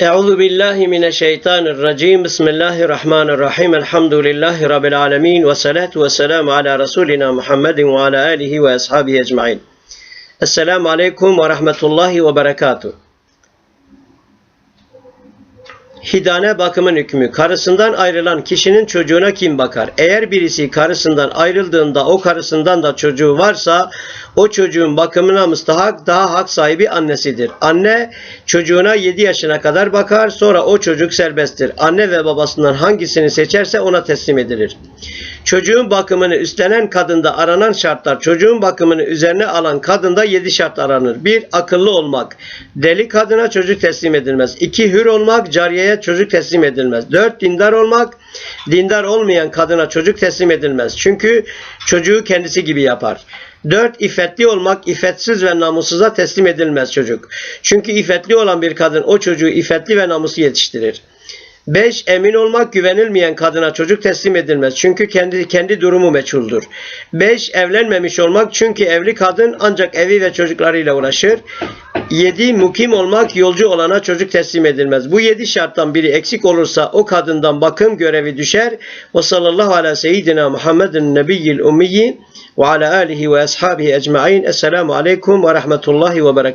Euzu billahi mineşşeytanirracim. Bismillahirrahmanirrahim. Elhamdülillahi rabbil alamin ve salatu vesselamü ala rasulina Muhammedin ve ala alihi ve ashabihi ecmaîn. Esselamu aleyküm ve rahmetullahi ve berekatuh. Hidane bakımın hükmü. Karısından ayrılan kişinin çocuğuna kim bakar? Eğer birisi karısından ayrıldığında o karısından da çocuğu varsa o çocuğun bakımına müstahak daha hak sahibi annesidir. Anne çocuğuna 7 yaşına kadar bakar sonra o çocuk serbesttir. Anne ve babasından hangisini seçerse ona teslim edilir. Çocuğun bakımını üstlenen kadında aranan şartlar çocuğun bakımını üzerine alan kadında 7 şart aranır. 1. Akıllı olmak. Deli kadına çocuk teslim edilmez. 2. Hür olmak. Cariyeye çocuk teslim edilmez. 4. Dindar olmak. Dindar olmayan kadına çocuk teslim edilmez. Çünkü çocuğu kendisi gibi yapar. 4. İffetli olmak, iffetsiz ve namussuza teslim edilmez çocuk. Çünkü iffetli olan bir kadın o çocuğu iffetli ve namuslu yetiştirir. 5. Emin olmak güvenilmeyen kadına çocuk teslim edilmez. Çünkü kendi kendi durumu meçhuldür. 5. Evlenmemiş olmak çünkü evli kadın ancak evi ve çocuklarıyla uğraşır. 7. Mukim olmak yolcu olana çocuk teslim edilmez. Bu 7 şarttan biri eksik olursa o kadından bakım görevi düşer. Ve sallallahu ala seyyidina Muhammedin nebiyyil ummiyi ve ala alihi ve ashabihi ecmaîn. Esselamu aleyküm ve rahmetullahi ve berekatuhu.